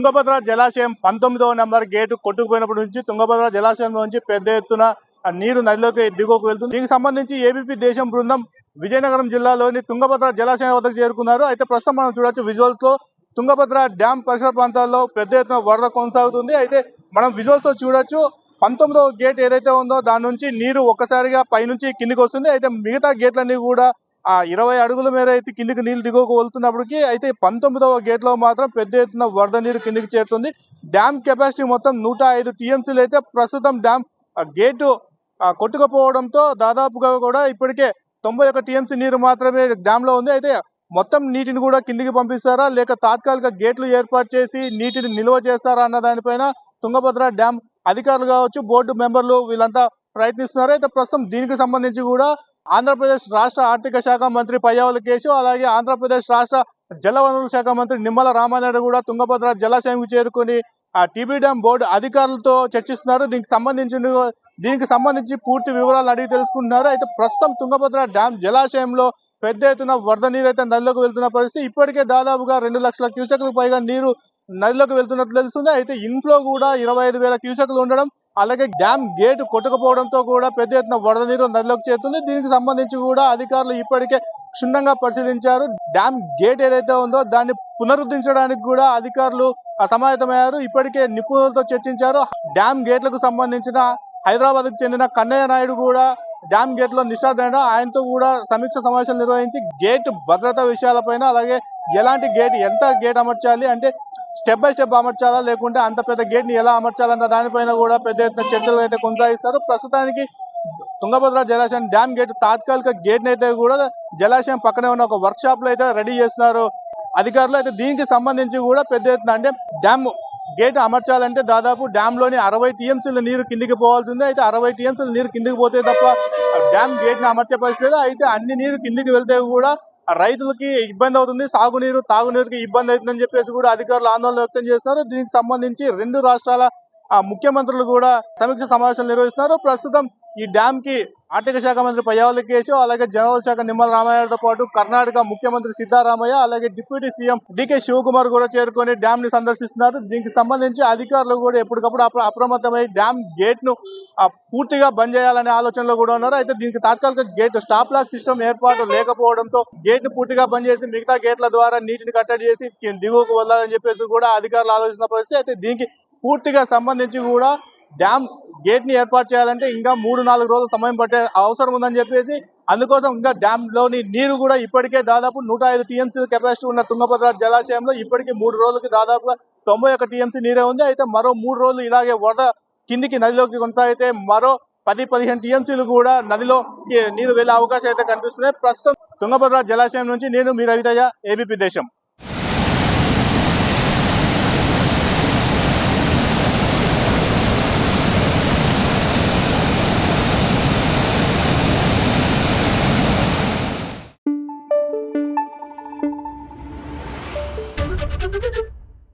తుంగభద్ర జలాశయం పంతొమ్మిదవ number gate కొట్టుకుపోయినప్పటి నుంచి తుంగభద్ర జలాశయం నుంచి పెద్ద ఎత్తున నీరు నదిలోకి దిగువకు వెళ్తుంది. దీనికి సంబంధించి ఏబీపీ దేశం బృందం విజయనగరం జిల్లాలోని తుంగభద్ర జలాశయం వద్దకు చేరుకున్నారు. అయితే ప్రస్తుతం మనం చూడొచ్చు విజువల్స్లో తుంగభద్ర డ్యామ్ పరిసర ప్రాంతాల్లో పెద్ద ఎత్తున వరద కొనసాగుతుంది. అయితే మనం విజువల్స్లో చూడొచ్చు పంతొమ్మిదవ గేట్ ఏదైతే ఉందో దాని నుంచి నీరు ఒక్కసారిగా పైనుంచి కిందికి వస్తుంది. అయితే మిగతా గేట్లన్నీ కూడా ఆ ఇరవై అడుగుల మేర అయితే కిందికి నీళ్ళు దిగువకు వెళ్తున్నప్పటికీ అయితే పంతొమ్మిదవ గేట్లో మాత్రం పెద్ద ఎత్తున వరద నీరు కిందికి చేరుతుంది. డ్యామ్ కెపాసిటీ మొత్తం నూట ఐదు టీఎంసీలు అయితే ప్రస్తుతం డ్యామ్ గేటు కొట్టుకుపోవడంతో దాదాపుగా కూడా ఇప్పటికే తొంభై ఒక టీఎంసీ నీరు మాత్రమే డ్యామ్లో ఉంది. అయితే మొత్తం నీటిని కూడా కిందికి పంపిస్తారా? లేక తాత్కాలిక గేట్లు ఏర్పాటు చేసి నీటిని నిల్వ చేస్తారా అన్న దానిపైన తుంగభద్ర డ్యామ్ అధికారులు కావచ్చు బోర్డు మెంబర్లు వీళ్ళంతా ప్రయత్నిస్తున్నారు? అయితే ప్రస్తుతం దీనికి సంబంధించి కూడా ఆంధ్రప్రదేశ్ రాష్ట్ర ఆర్థిక శాఖ మంత్రి పయ్యావుల కేశవ్ అలాగే ఆంధ్రప్రదేశ్ రాష్ట్ర జలవనరుల శాఖ మంత్రి నిమ్మల రామానాయుడు కూడా తుంగభద్ర జలాశయంకు చేరుకుని ఆ టీబీ డ్యామ్ బోర్డు అధికారులతో చర్చిస్తున్నారు. దీనికి సంబంధించిన దీనికి సంబంధించి పూర్తి వివరాలు అడిగి తెలుసుకుంటున్నారు. అయితే ప్రస్తుతం తుంగభద్ర డ్యామ్ జలాశయంలో పెద్ద ఎత్తున వరద నీరు అయితే నదిలోకి వెళ్తున్న పరిస్థితి. ఇప్పటికే దాదాపుగా రెండు లక్షల క్యూసెక్లకు పైగా నీరు నదిలోకి వెళ్తున్నట్లు తెలుస్తుంది. అయితే ఇన్ఫ్లో కూడా ఇరవై ఐదు వేల క్యూసెక్లు ఉండడం అలాగే డ్యామ్ గేట్ కొట్టుకుపోవడంతో కూడా పెద్ద ఎత్తున వరద నీరు నదిలోకి చేరుతుంది. దీనికి సంబంధించి కూడా అధికారులు ఇప్పటికే క్షుణ్ణంగా పరిశీలించారు. డ్యామ్ గేట్ ఏదైతే ఉందో దాన్ని పునరుద్ధరించడానికి కూడా అధికారులు అసమాయతమయ్యారు ఇప్పటికే నిపుణులతో చర్చించారు. డ్యామ్ గేట్లకు సంబంధించిన హైదరాబాద్కు చెందిన కన్నయ్య నాయుడు కూడా డ్యామ్ గేట్లో నిష్ణాతుడైన ఆయనతో కూడా సమీక్ష సమావేశాలు నిర్వహించి గేట్ భద్రతా విషయాలపైన అలాగే ఎలాంటి గేట్ ఎంత గేట్ అమర్చాలి అంటే స్టెప్ బై స్టెప్ అమర్చాలా? లేకుంటే అంత పెద్ద గేట్ని ఎలా అమర్చాలన్న దానిపైన కూడా పెద్ద ఎత్తున చర్చలు అయితే కొనసాగిస్తారు. ప్రస్తుతానికి తుంగభద్ర జలాశయం డ్యామ్ గేట్ తాత్కాలిక గేట్ అయితే కూడా జలాశయం పక్కనే ఉన్న ఒక వర్క్ షాప్లో అయితే రెడీ చేస్తున్నారు. అధికారులు అయితే దీనికి సంబంధించి కూడా పెద్ద ఎత్తున అంటే డ్యామ్ గేట్ అమర్చాలంటే దాదాపు డ్యామ్లోని అరవై టీఎంసీల నీరు కిందికి పోవాల్సిందే. అయితే అరవై టీఎంసీల నీరు కిందికి పోతే తప్ప డ్యామ్ గేట్ని అమర్చే పరిస్థితి అయితే అన్ని నీరు కిందికి వెళ్తే కూడా రైతులకి ఇబ్బంది అవుతుంది. సాగునీరు తాగునీరుకి ఇబ్బంది అవుతుందని చెప్పేసి కూడా అధికారులు ఆందోళన వ్యక్తం చేస్తారు దీనికి సంబంధించి రెండు రాష్ట్రాల ఆ ముఖ్యమంత్రులు కూడా సమీక్ష సమావేశాలు నిర్వహిస్తున్నారు. ప్రస్తుతం ఈ డ్యామ్కి ఆర్థిక శాఖ మంత్రి పయ్యావలి కేశవ్ అలాగే జనరల్ శాఖ నిమ్మల రామయ్యతో పాటు కర్ణాటక ముఖ్యమంత్రి సిద్ధారామయ్య అలాగే డిప్యూటీ సీఎం డికే శివకుమార్ కూడా చేరుకొని డ్యామ్ని సందర్శిస్తున్నారు. దీనికి సంబంధించి అధికారులు కూడా ఎప్పటికప్పుడు అప్రమత్తమై డ్యామ్ గేట్ను పూర్తిగా బంద్ చేయాలనే ఆలోచనలో కూడా ఉన్నారు. అయితే దీనికి తాత్కాలిక గేట్ స్టాప్ లాక్ సిస్టమ్ ఏర్పాటు లేకపోవడంతో గేట్ను పూర్తిగా బంద్ చేసి మిగతా గేట్ల ద్వారా నీటిని కట్టడి చేసి దిగువకు వదలాలని చెప్పేసి కూడా అధికారులు ఆలోచిస్తున్న పరిస్థితి. అయితే దీనికి పూర్తిగా సంబంధించి కూడా డ్యామ్ గేట్ని ఏర్పాటు చేయాలంటే ఇంకా మూడు నాలుగు రోజులు సమయం పట్టే అవసరం ఉందని చెప్పేసి అందుకోసం ఇంకా డ్యామ్లోని నీరు కూడా ఇప్పటికే దాదాపు నూట ఐదు టీఎంసీ కెపాసిటీ ఉన్న తుంగభద్ర జలాశయంలో ఇప్పటికే మూడు రోజులకి దాదాపుగా తొంభై ఒక టీఎంసీ నీరే ఉంది. అయితే మరో మూడు రోజులు ఇలాగే వరద కిందికి నదిలోకి కొనసాగితే మరో పది పదిహేను టీఎంసీలు కూడా నదిలో నీరు వెళ్ళే అవకాశం అయితే కనిపిస్తుంది ప్రస్తుతం తుంగభద్ర జలాశయం నుంచి నేను మీ రవితయ్య ఏబీపీ దేశం.